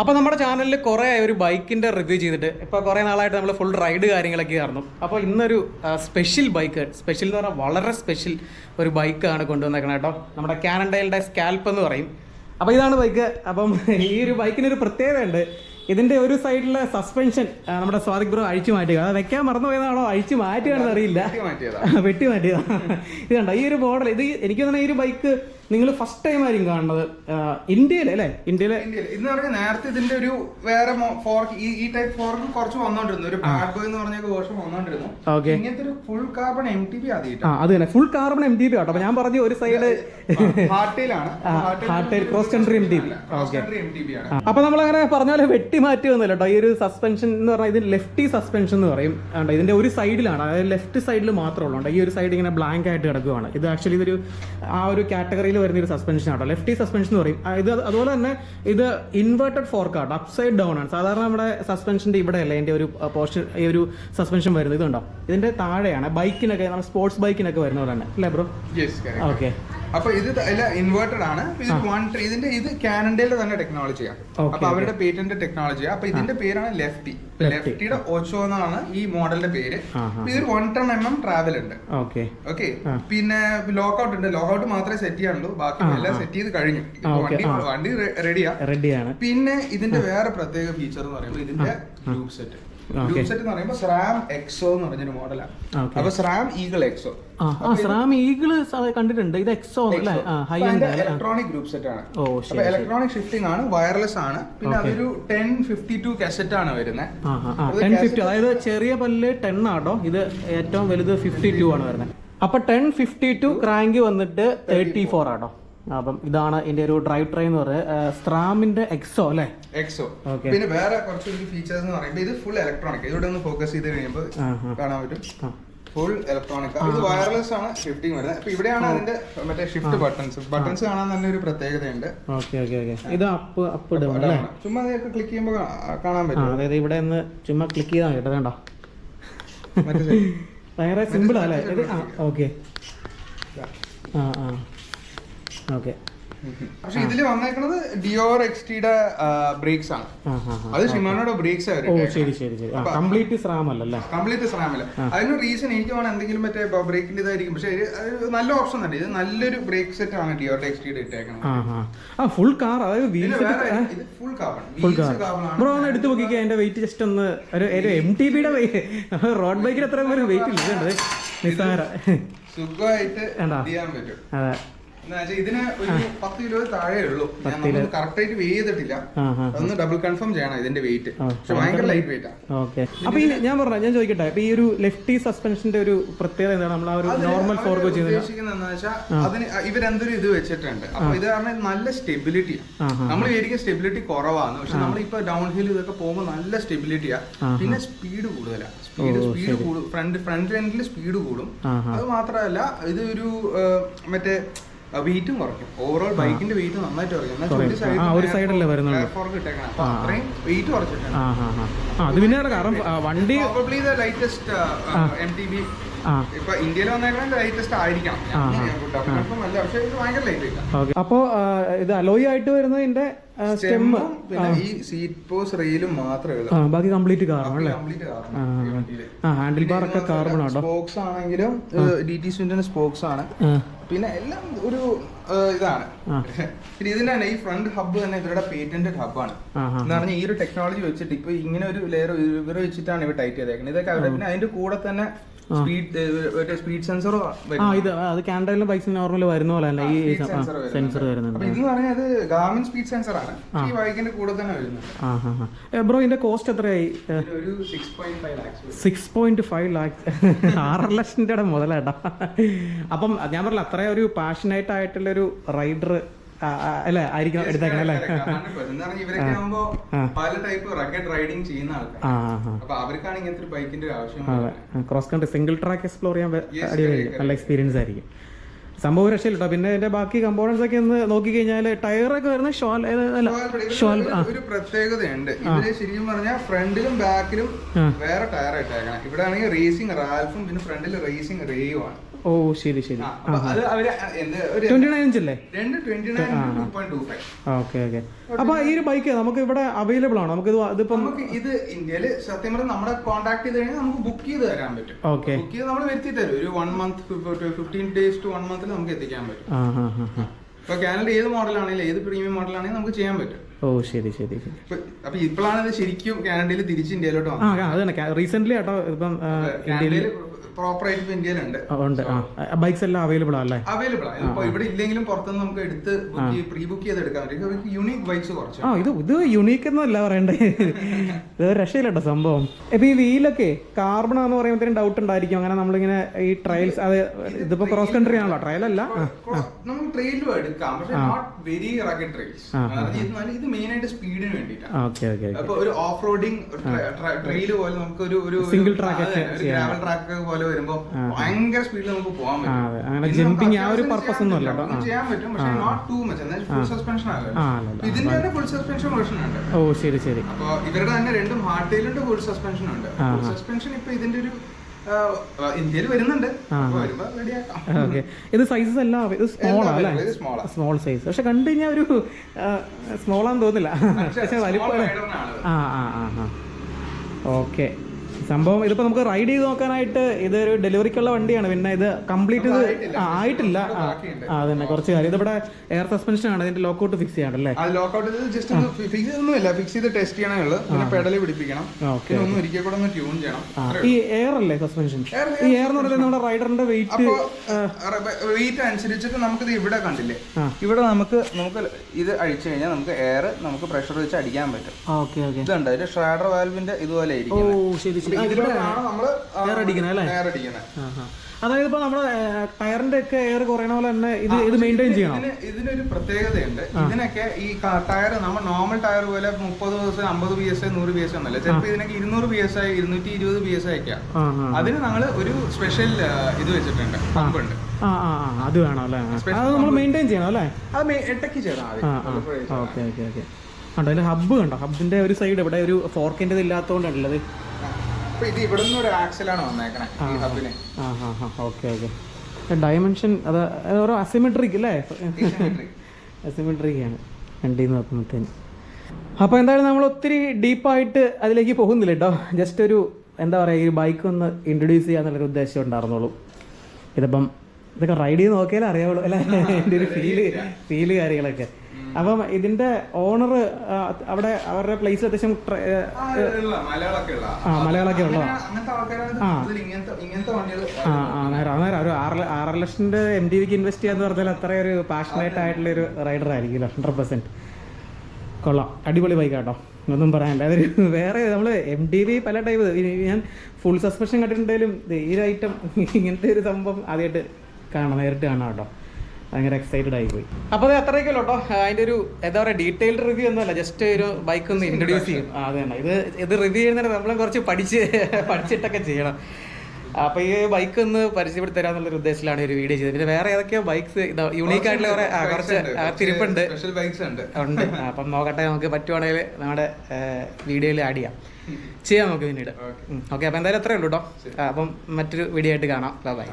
അപ്പോൾ നമ്മുടെ ചാനലിൽ കുറേ ഒരു ബൈക്കിന്റെ റിവ്യൂ ചെയ്തിട്ട് ഇപ്പോൾ കുറേ നാളായിട്ട് നമ്മൾ ഫുൾ റൈഡ് കാര്യങ്ങളൊക്കെ ആയിരുന്നു. അപ്പോൾ ഇന്നൊരു സ്പെഷ്യൽ ബൈക്ക് സ്പെഷ്യൽ എന്ന് പറഞ്ഞാൽ വളരെ സ്പെഷ്യൽ ഒരു ബൈക്കാണ് കൊണ്ടുവന്നേക്കണം കേട്ടോ നമ്മുടെ കാനഡയിലെ സ്കാൽപ്പ് എന്ന് പറയും. അപ്പോൾ ഇതാണ് ബൈക്ക് അപ്പം ഈ ഒരു ബൈക്കിനൊരു പ്രത്യേകത ഉണ്ട് ഇതിന്റെ ഒരു സൈഡിലെ സസ്പെൻഷൻ നമ്മുടെ സ്വാദിക് ബ്രോ അഴിച്ചു മാറ്റുക. അത് വെക്കാൻ മറന്നു പോയതാണോ? അഴിച്ചു മാറ്റുകയാണെന്ന് അറിയില്ല. വെട്ടി മാറ്റിയതാണ് ഇത് കണ്ടോ? ഈ ഒരു മോഡൽ ഇത് എനിക്ക് തന്നെ ഈ ഒരു ബൈക്ക് നിങ്ങൾ ഫസ്റ്റ് ടൈം ആയിരിക്കും കാണുന്നത്. ഇന്ത്യയിൽ അല്ലേ? ഇന്ത്യയിലെ ഇന്ന് പറഞ്ഞ നേരത്തെ ഇതിന്റെ ഒരു വേറെ ഫോർക്ക് ഈ ടൈപ്പ് ഫോർക്ക് കുറച്ച് വന്നോണ്ടിരുന്നു. ഒരു ബാഡ് ബോയ് എന്ന് പറഞ്ഞ വേർഷൻ വന്നോണ്ടിരുന്നു. ഓക്കെ ഇങ്ങനത്തെ ഒരു full carbon M T B ആ ആദ്യമായിട്ട് അത് തന്നെ. Full carbon M T B ആട്ടോ ഞാൻ പറഞ്ഞു ഒരു side cross country. M T B അപ്പൊ നമ്മൾ അങ്ങനെ പറഞ്ഞാലും വെട്ടി മാറ്റി വന്നില്ല കേട്ടോ. ഈ ഒരു സസ്പെൻഷൻ എന്ന് പറഞ്ഞാൽ ഇത് ലെഫ്റ്റി സസ്പെൻഷൻ എന്ന് പറയും. ഇതിന്റെ ഒരു സൈഡിലാണ് അതായത് ലെഫ്റ്റ് സൈഡിൽ മാത്രമേ ഉള്ളൂ ഈ ഒരു സൈഡ് ഇങ്ങനെ ബ്ലാങ്ക് ആയിട്ട് കിടക്കുകയാണ് ഇത് ആക്ച്വലി ഇതൊരു ആ ഒരു കാറ്റഗറിയിൽ വരുന്ന ഒരു സസ്പെൻഷൻ ആട്ടോ. ലെഫ്റ്റി സസ്പെൻഷൻ എന്ന് പറയും. ഇത് അതുപോലെ തന്നെ ഇത് ഇൻവേർട്ടഡ് ഫോർക്ക് ആട്ടോ. അപ്സൈഡ് ഡൗൺ ആണ്. സാധാരണ നമ്മുടെ സസ്പെൻഷന്റെ ഇവിടെ അല്ലേ ഇതിന്റെ ഒരു പോർഷൻ ഈ ഒരു സസ്പെൻഷൻ വരുന്നത്. ഇതുണ്ടോ? ഇതിന്റെ താഴെയാണ്. ബൈക്കിനൊക്കെ നമ്മുടെ സ്പോർട്സ് ബൈക്കിനൊക്കെ വരുന്ന പോലെ തന്നെ അല്ലേ ബ്രോ ഓക്കെ അപ്പൊ ഇത് ഇൻവേർട്ടഡ് ആണ്. ഇത് വൺ ഇതിന്റെ ഇത് കാനഡയിലെ തന്നെ ടെക്നോളജിയാണ് അപ്പൊ അവരുടെ പേറ്റന്റ് ടെക്നോളജിയാണ് അപ്പൊ ഇതിന്റെ പേരാണ് ലെഫ്റ്റി ലെഫ്റ്റിയുടെ ഓച്ചോ എന്നാണ് ഈ മോഡലിന്റെ പേര്. ഇത് one ton M M travel ഉണ്ട്. ഓക്കെ ഓക്കെ പിന്നെ ലോക്കൗട്ട് ഉണ്ട്. ലോക്കൗട്ട് മാത്രമേ സെറ്റ് ചെയ്യാനുള്ളൂ. ബാക്കി എല്ലാം സെറ്റ് ചെയ്ത് കഴിഞ്ഞു. വണ്ടി വണ്ടി റെഡിയാ റെഡിയാണ് പിന്നെ ഇതിന്റെ വേറെ പ്രത്യേക ഫീച്ചർ എന്ന് പറയുമ്പോൾ ഇതിന്റെ ഗ്രൂപ്പ് സെറ്റ്. ഗ്രൂപ്പ് സെറ്റ് എന്ന് പറയുമ്പോൾ സ്രാം എക്സോ എന്ന് പറഞ്ഞൊരു മോഡലാണ് അപ്പൊ സ്രാം ഈഗിൾ എക്സോ സ്രാം ഈഗിൾ കണ്ടിട്ടുണ്ട്. ഇത് എക്സോ ഹൈ ഇലക്ട്രോണിക് ഗ്രൂപ്പ് സെറ്റ് ആണ്. അപ്പൊ ഇലക്ട്രോണിക് ഷിഫ്റ്റിംഗ് ആണ് വയർലെസ് ആണ്. പിന്നെ അതൊരു ടെൻ ഫിഫ്റ്റി ടു കസറ്റ് ആണ് വരുന്നത് ടെൻ ഫിഫ്റ്റി അതായത് ചെറിയ പല്ല് ടെൻ ആട്ടോ? ഇത് ഏറ്റവും വലുത് ഫിഫ്റ്റി ടു ആണ് വരുന്നത് അപ്പൊ ടെൻ ഫിഫ്റ്റി ടു ക്രാങ്ക് വന്നിട്ട് തേർട്ടി ഫോർ ആട്ടോ അപ്പം ഇതാണ് ഇതിന്റെ ഒരു ഡ്രൈവ് ട്രെയിൻ എന്ന് പറയുന്നത്. സ്ട്രാമിന്റെ എക്സോ അല്ലേ? എക്സോ ഓക്കെ പിന്നെ വേറെ കുറച്ച് ഫീച്ചേഴ്സ് എന്ന് പറയുമ്പോൾ ഇത് ഫുൾ ഇലക്ട്രോണിക് ഇതിലൂടെ ഒന്ന് ഫോക്കസ് ചെയ്ത് കഴിയുമ്പോൾ കാണാൻ പറ്റും. ഫുൾ ഇലക്ട്രോണിക് ഇത് വയർലെസ് ആണ് ഷിഫ്റ്റിംഗ് വരുന്നത്. അപ്പൊ ഇവിടെയാണ് അതിന്റെ മറ്റേ ഷിഫ്റ്റ് ബട്ടൺസ് ബട്ടൺസ് കാണാൻ തന്നെ ഒരു പ്രത്യേകതയുണ്ട്. ഓക്കെ ഓക്കെ ഓക്കെ ഇത് അപ്പ് അപ്പ് ഇടും ചുമ്മാ ക്ലിക്ക് ചെയ്യുമ്പോൾ കാണാൻ പറ്റും. അതായത് ഇവിടെ നിന്ന് ചുമ്മാ ക്ലിക്ക് ചെയ്താൽ കേട്ടോ side. ഭയങ്കര സിമ്പിൾ അല്ലേ? ഓക്കെ ആ ആ. ഓക്കെ. പക്ഷെ ഇതിൽ വന്നേക്കുന്നത് ഡിയോർ എക്സ്റ്റിയുടെ ബ്രേക്സ് ആണ്. അത് ഷിമാനോയുടെ ബ്രേക്സ് ആയിരുന്നു ശരി ശരി ശരി. കംപ്ലീറ്റ് സ്രാം അല്ലല്ലേ? കംപ്ലീറ്റ് സ്രാമില്ല അതിന് റീസൺ എനിക്ക് വേണം എന്തെങ്കിലും മറ്റേ ബ്രേക്കിന്റെ ഇതായിരിക്കും. പക്ഷെ നല്ല ഓപ്ഷൻ തന്നെ. ഇത് നല്ലൊരു ബ്രേക്ക് സെറ്റ് ആണ് ഡിയോർ എക്സ്റ്റിയുടെ ഇട്ടേക്കുന്നത് ഫുൾ കാർ അതായത് full carbon full car carbon bro ഒന്ന് എടുത്ത് നോക്കിക്കേ എന്റെ വെയിറ്റ് ജസ്റ്റ് ഒന്ന് ഒരു ഒരു എം ടി ബിയുടെ റോഡ് ബൈക്കിന് അത്ര വെയിറ്റ് ഇല്ല നിസ്സാര. സുഖമായിട്ട്. ചെയ്യാൻ പറ്റും. അതെ. ഇതിന് ഒരു പത്ത് കിലോ താഴെ ഉള്ളൂ. ഞാൻ കറക്റ്റ് ആയിട്ട് വെയ് ചെയ്തിട്ടില്ല. അതൊന്ന് ഡബിൾ കൺഫേം ചെയ്യണം ഇതിന്റെ വെയിറ്റ്. പക്ഷെ ഭയങ്കര ലൈറ്റ് വെയിറ്റ് ആണ് ഓക്കെ. അപ്പൊ ഈ ഞാൻ പറഞ്ഞ ഞാൻ ചോദിക്കട്ടെ ഇപ്പൊ ഈ ഒരു ലെഫ്റ്റി സസ്പെൻഷന്റെ ഒരു പ്രത്യേകത എന്താണ്? നമ്മൾ ആ ഒരു നോർമൽ ഫോർഗോ ചെയ്യുന്നത് അതിന് ഇവരെന്തൊരു ഇത് വെച്ചിട്ടുണ്ട്? അപ്പൊ ഇത് കാരണം നല്ല സ്റ്റെബിലിറ്റി ആ. ആ നമ്മൾ ശരിക്കും സ്റ്റെബിലിറ്റി കുറവാണ് പക്ഷെ നമ്മളിപ്പോ ഡൗൺ ഹിൽ ഇതൊക്കെ പോകുമ്പോൾ നല്ല സ്റ്റെബിലിറ്റിയാ പിന്നെ സ്പീഡ് കൂടുതലാണ് സ്പീഡ് സ്പീഡ് കൂടും. ഫ്രണ്ട് ഫ്രണ്ട് എൻഡിൽ സ്പീഡ് കൂടും. അത് മാത്രമല്ല ഇത് ഒരു മറ്റേ വെയിറ്റും കുറയ്ക്കും. ഓവറോൾ ബൈക്കിന്റെ വെയിറ്റ് നന്നായിട്ട് കുറയ്ക്കും. ഒരു സൈഡല്ലേ വരുന്നുള്ളൂ. അത്രയും വെയിറ്റ് കുറച്ചിട്ടുണ്ട്. അത് പിന്നെ കാരണം വണ്ടി ലൈറ്റസ്റ്റ് എം ടി ബി അപ്പോ ഇത് അലോയ് ആയിട്ട് വരുന്നതിന്റെ ഇതിന്റെ സ്റ്റെമ്മും ഈ സീറ്റ് പോസ് റെയിലും മാത്രമേ ബാക്കി കംപ്ലീറ്റ് കാർബൺ അല്ലേ ഹാൻഡിൽ ബാർ ഒക്കെ കാർബൺ ആണോ? സ്പോക്സ് ആണെങ്കിലും ഡി ടി സ്പോക്സ് ആണ്. പിന്നെ എല്ലാം ഒരു ഇതാണ്. പിന്നെ ഇതിന്റെ തന്നെ ഈ ഫ്രണ്ട് ഹബ്ബ് തന്നെ ഇവരുടെ പേറ്റന്റഡ് ഹബ്ബാണ് എന്ന് പറഞ്ഞാൽ ഈ ഒരു ടെക്നോളജി വെച്ചിട്ട് ഇപ്പൊ ഇങ്ങനെ ഒരു ലെയർ ഇവർ വെച്ചിട്ടാണ് ഇവർ ടൈറ്റ് ചെയ്തേക്കുന്നത് ഇതൊക്കെ അവരുടെ പിന്നെ അതിന്റെ കൂടെ തന്നെ സ്പീഡ് സ്പീഡ് സെൻസറോ ആ ഇത് അത് കാനഡയിലെ ബൈക്സിന് നോർമൽ വരുന്ന പോലെ അല്ല ഈ സെൻസർ വരുന്നുണ്ട് ഇത് പറഞ്ഞാൽ ഗാമിൻ സ്പീഡ് സെൻസർ ആണ് ഈ ബൈക്കിന്റെ കൂടെ തന്നെ വരുന്നത്. ബ്രോ ഇതിന്റെ കോസ്റ്റ് എത്രയായി? ഒരു സിക്സ് പോയിന്റ് ഫൈവ് ലാക്സ് ആറര ലക്ഷം രൂപയുടെ മുതലാട്ടാ. അപ്പം ഞാൻ പറഞ്ഞില്ല അത്രയും ഒരു പാഷനേറ്റ് ആയിട്ടുള്ള ഒരു റൈഡർ അല്ലേ? ആയിരിക്കണം എടുത്തേക്കണം അല്ലേ? ഇവരൊക്കെ ആകുമ്പോ പല ടൈപ്പ് റഗഡ് റൈഡിങ് ചെയ്യുന്ന ആൾക്കാർ അപ്പൊ അവർക്കാണ് ഇങ്ങനത്തെ ബൈക്കിന്റെ ആവശ്യം cross country single track explore ചെയ്യാൻ അടിപൊളി അടിപൊളിയായിരിക്കും. നല്ല എക്സ്പീരിയൻസ് ആയിരിക്കും. സംഭവം രക്ഷയില്ല കേട്ടോ പിന്നെ ഇതിന്റെ ബാക്കി കമ്പോണൻസ് ഒക്കെ ഒന്ന് നോക്കി കഴിഞ്ഞാൽ ടയറൊക്കെ വരുന്ന ഷോൽ ഏത് അല്ല ഷോൽ ഒരു- പ്രത്യേകതയുണ്ട്. ഇവർ ശരിക്കും പറഞ്ഞാൽ ഫ്രണ്ടിലും ബാക്കിലും വേറെ ടയർ ഇട്ടേക്കണം. ഇവിടെ ആണെങ്കിൽ റേസിംഗ് റാൽഫും പിന്നെ ഫ്രണ്ടിൽ റേസിംഗ് റേയും ആണ്. ഓ ശരി ശരി. അത് അവർ എന്ത് ഒരു ട്വന്റി നയൻ ഇഞ്ച് അല്ലേ? രണ്ട് twenty nine two point two five okay okay അപ്പൊ ഈ ഒരു ബൈക്ക് നമുക്ക് ഇവിടെ അവൈലബിൾ ആണോ? നമുക്ക് ഇതിപ്പം നമുക്ക് ഇത് ഇന്ത്യയിൽ സത്യം പറഞ്ഞാൽ നമ്മളെ കോൺടാക്ട് ചെയ്ത് കഴിഞ്ഞാൽ നമുക്ക് ബുക്ക് ചെയ്ത് തരാൻ പറ്റും. ഓക്കെ ബുക്ക് ചെയ്ത് നമ്മൾ വരുത്തി തരും. ഒരു one month fifteen days to one മന്തിൽ നമുക്ക് എത്തിക്കാൻ പറ്റും. ഇപ്പൊ കാനഡ ഏത് മോഡലാണെങ്കിലും ഏത് പ്രീമിയം മോഡലാണെങ്കിലും നമുക്ക് ചെയ്യാൻ പറ്റും. ഓ ശരി ശരി അപ്പൊ ഇപ്പോഴാണ് ഇത് ശരിക്കും കാനഡയിൽ തിരിച്ച് ഇന്ത്യയിലോട്ട് വന്നത്. റീസെന്റ് കേട്ടോ ഇപ്പം ഇന്ത്യയിൽ കാനഡയിൽ പ്രോപ്പർ ആയിട്ട് ഇപ്പൊ ഇന്ത്യയിലുണ്ട്. ഉണ്ട്. ബൈക്സ് എല്ലാം അവൈലബിൾ ആണല്ലേ? അവൈലബിൾ ആണ്. ഇപ്പൊ ഇവിടെ ഇല്ലെങ്കിലും പുറത്തുനിന്ന് നമുക്ക് എടുത്ത് പ്രീ ബുക്ക് ചെയ്ത് എടുക്കാൻ പറ്റും യൂണിക് ബൈക്സ് കുറച്ച്. ആ ഇത് ഇത് യുണീക്ക് എന്നല്ല പറയണ്ടേ. ഇത് ഒരു സംഭവം. ഇപ്പൊ ഈ വീലൊക്കെ കാർബൺ എന്ന് പറയുമ്പോഴത്തേനും ഡൗട്ട് ഉണ്ടായിരിക്കും. അങ്ങനെ നമ്മളിങ്ങനെ ഈ ട്രയൽസ് അത് ഇതിപ്പോ ക്രോസ് കൺട്രി ആണല്ലോ. ട്രയൽ അല്ല? നമുക്ക് ട്രെയിലും എടുക്കാം. പക്ഷെ നോട്ട് വെരി റഗഡ് ട്രെയിൽസ് ഇത് മെയിൻ ആയിട്ട് സ്പീഡിന് വേണ്ടിയിട്ടാണ് ഒരു ഓഫ് റോഡിങ് ട്രെയിൽ പോലെ നമുക്ക് ഒരു ഒരു സിംഗിൾ ട്രാക്ക് ഗ്രാവൽ ട്രാക്ക് പോലെ വരുമ്പോ ഭയങ്കര സ്പീഡിൽ നമുക്ക് പോകാൻ പറ്റും. അങ്ങനെ ജമ്പിങ് ആ ഒരു പർപ്പസ് ഒന്നും അല്ല പറ്റും. കേട്ടോ. ചെയ്യാൻ പറ്റും. പക്ഷെ നോട്ട് ടു മച്ച് എന്നാൽ ഫുൾ സസ്പെൻഷൻ ആകും ഇതിന്റെ തന്നെ ഫുൾ സസ്പെൻഷൻ വേർഷൻ ഉണ്ട്. ഓ ശരി ശരി. അപ്പോൾ ഇവരുടെ തന്നെ രണ്ടും ഹാർഡ് ടൈലുണ്ട് ഫുൾ സസ്പെൻഷൻ ഉണ്ട്. ഫുൾ സസ്പെൻഷൻ ഇപ്പൊ ഇതിന്റെ ഒരു ഇന്ത്യയിൽ വരുന്നുണ്ട്. ഓക്കെ. ഇത് സൈസസ് എല്ലാം ഇത് സ്മോൾ അല്ലേ. സ്മോൾ സൈസ് പക്ഷെ കണ്ടു കഴിഞ്ഞാൽ ഒരു സ്മോൾ ആണെന്ന് തോന്നില്ല. പക്ഷെ വലിപ്പം ആ ആ ആ. ഓക്കെ. സംഭവം ഇതിപ്പോ നമുക്ക് റൈഡ് ചെയ്ത് നോക്കാനായിട്ട് ഇതൊരു ഡെലിവറിക്കുള്ള വണ്ടിയാണ്. പിന്നെ ഇത് കംപ്ലീറ്റ് ഇത് ആയിട്ടില്ല. ആ. അതന്നെ. കുറച്ച് കാര്യം. ഇതിവിടെ എയർ സസ്പെൻഷൻ ആണ്. ഇതിന്റെ ലോക്കൗട്ട് ഫിക്സ് ചെയ്യാണല്ലേ ലോക്കൗട്ട് ജസ്റ്റ് ഫിക്സ് ചെയ്തൊന്നുമില്ല. ഫിക്സ് ചെയ്ത് ടെസ്റ്റ് ചെയ്യണേ ഉള്ളൂ. പിന്നെ പെഡൽ പിടിപ്പിക്കണം. ഒന്ന് ഒരിക്കൽ കൂടെ ഒന്ന് ട്യൂൺ ചെയ്യണം. ഈ എയർ അല്ലേ സസ്പെൻഷൻ ഈ എയർ എന്ന് പറയുന്നത് നമ്മുടെ റൈഡറിന്റെ വെയിറ്റ് വെയിറ്റ് അനുസരിച്ചിട്ട് നമുക്കിത് ഇവിടെ കണ്ടില്ലേ? ഇവിടെ നമുക്ക് നമുക്ക് ഇത് അഴിച്ചു കഴിഞ്ഞാൽ നമുക്ക് എയർ നമുക്ക് പ്രഷർ വെച്ച് അടിക്കാൻ പറ്റും. ഇതുണ്ട്. ഷ്രാഡർ വാൽവിന്റെ ഇതുപോലെ ഓ അതായത് ഇപ്പൊ നമ്മുടെ ടയറിന്റെ ഒക്കെ എയർ കുറയണ പോലെ തന്നെ ഇത് ഇത് മെയിന്റെയിൻ ചെയ്യണം? ഇതിനൊരു പ്രത്യേകതയുണ്ട്. ഇതിനൊക്കെ ഈ ടയർ നമ്മൾ നോർമൽ ടയർ പോലെ മുപ്പത് ദിവസം അമ്പത് ബി എസ് ഐ നൂറ് ബി എസ് ഒന്നല്ല ചിലപ്പോൾ ഇതിനൊക്കെ ഇരുന്നൂറ് ബി എസ് ഐ ഇരുന്നൂറ്റി ഇരുപത് ബി എസ് ഐ ആ അതിന് നമ്മൾ ഒരു സ്പെഷ്യൽ ഇത് വെച്ചിട്ടുണ്ട് പമ്പുണ്ട് അത് വേണം അല്ലേ. അത് നമ്മൾ മെയിന്റെയിൻ ചെയ്യണം അല്ലേ? അത് ഇടയ്ക്ക് ചെയ്താൽ ഓക്കെ ഓക്കെ ഓക്കെ. കണ്ടോ ഹബ്ബ് കണ്ടോ? ഹബ്ബിന്റെ ഒരു സൈഡ് ഇവിടെ ഒരു ഫോർക്കിന്റെ ഇല്ലാത്തതുകൊണ്ടുള്ളത് അപ്പൊ ഇത് ഇവിടെ നിന്ന് ഒരു ആക്സലാണ് വന്നേക്കണേ ഈ ഹബിന് ആ ആ ആ ഓക്കെ ഓക്കെ. ഡയമെൻഷൻ അത് ഓരോ അസിമെട്രിക് അല്ലേ? അസിമെട്രിക് ആണ്. രണ്ടിൽ നിന്ന് നോക്കുമ്പോഴത്തേന് അപ്പോൾ എന്തായാലും നമ്മൾ ഒത്തിരി ഡീപ്പായിട്ട് അതിലേക്ക് പോകുന്നില്ല കേട്ടോ ജസ്റ്റ് ഒരു എന്താ പറയുക ഈ ബൈക്ക് ഒന്ന് ഇൻട്രൊഡ്യൂസ് ചെയ്യാന്നുള്ളൊരു ഉദ്ദേശം ഉണ്ടായിരുന്നുള്ളൂ. ഇതിപ്പം ഇതൊക്കെ റൈഡ് ചെയ്ത് നോക്കിയാലേ അറിയാവുള്ളൂ അല്ലേ? എന്റെ ഒരു ഫീൽ ഫീൽ കാര്യങ്ങളൊക്കെ. അപ്പം ഇതിന്റെ ഓണർ അവിടെ അവരുടെ പ്ലേസ് അത്യാവശ്യം മലയാളമൊക്കെ ഉള്ള ആ മലയാളൊക്കെ ഇങ്ങനത്തെ ആ ആ നേരം ആ നേരം ഒരു ആറ് ആറ് ലക്ഷത്തിന്റെ എം ടി വിക്ക് ഇൻവെസ്റ്റ് ചെയ്യാന്ന് പറഞ്ഞാൽ അത്രയൊരു ഒരു പാഷനേറ്റ് ആയിട്ടുള്ള ഒരു റൈഡർ ആയിരിക്കുമല്ലോ ഹൺഡ്രഡ് പെർസെന്റ് കൊള്ളാം. അടിപൊളി ബൈക്ക് കേട്ടോ ഒന്നും പറയാനില്ല. അതൊരു വേറെ നമ്മൾ എം ഡി വി പല ടൈപ്പ് ഞാൻ ഫുൾ സസ്പെൻഷൻ കണ്ടിട്ടുണ്ടെങ്കിലും ഈ ഒരു ഐറ്റം ഇങ്ങനത്തെ ഒരു സംഭവം ആദ്യമായിട്ട് കാണാം നേരിട്ട് കാണാം കേട്ടോ. ഭയങ്കര എക്സൈറ്റഡ് ആയി പോയി. അപ്പോൾ അത് അത്രയൊക്കെ കേട്ടോ. അതിന്റെ ഒരു എന്താ പറയുക ഡീറ്റെയിൽഡ് റിവ്യൂ ഒന്നുമല്ല ജസ്റ്റ് ഒരു ബൈക്ക് ഒന്ന് ഇൻട്രൊഡ്യൂസ് ചെയ്യും. അത് തന്നെ. ഇത് ഇത് റിവ്യൂ ചെയ്യുന്നതിന് നമ്മളും കുറച്ച് പഠിച്ച് പഠിച്ചിട്ടൊക്കെ ചെയ്യണം. അപ്പൊ ഈ ബൈക്ക് ഒന്ന് പരിചയപ്പെടുത്തി തരാന്നുള്ള ഉദ്ദേശത്തിലാണ് ഈ ഒരു വീഡിയോ ചെയ്തത്. പിന്നെ വേറെ ഏതൊക്കെയോ ബൈക്ക്സ് യൂണീക്ക് ആയിട്ടുള്ള കുറെ കുറച്ച് തിരിപ്പുണ്ട് സ്പെഷ്യൽ ബൈക്സ് ഉണ്ട്. അപ്പം നോക്കട്ടെ നമുക്ക് പറ്റുവാണെങ്കിൽ നമ്മുടെ വീഡിയോയിൽ ആഡ് ചെയ്യാം. ചെയ്യാം നമുക്ക് പിന്നീട്. ഓക്കെ. അപ്പോൾ എന്തായാലും അത്രേ ഉള്ളൂ കേട്ടോ. അപ്പം മറ്റൊരു വീഡിയോ ആയിട്ട് കാണാം. ബൈ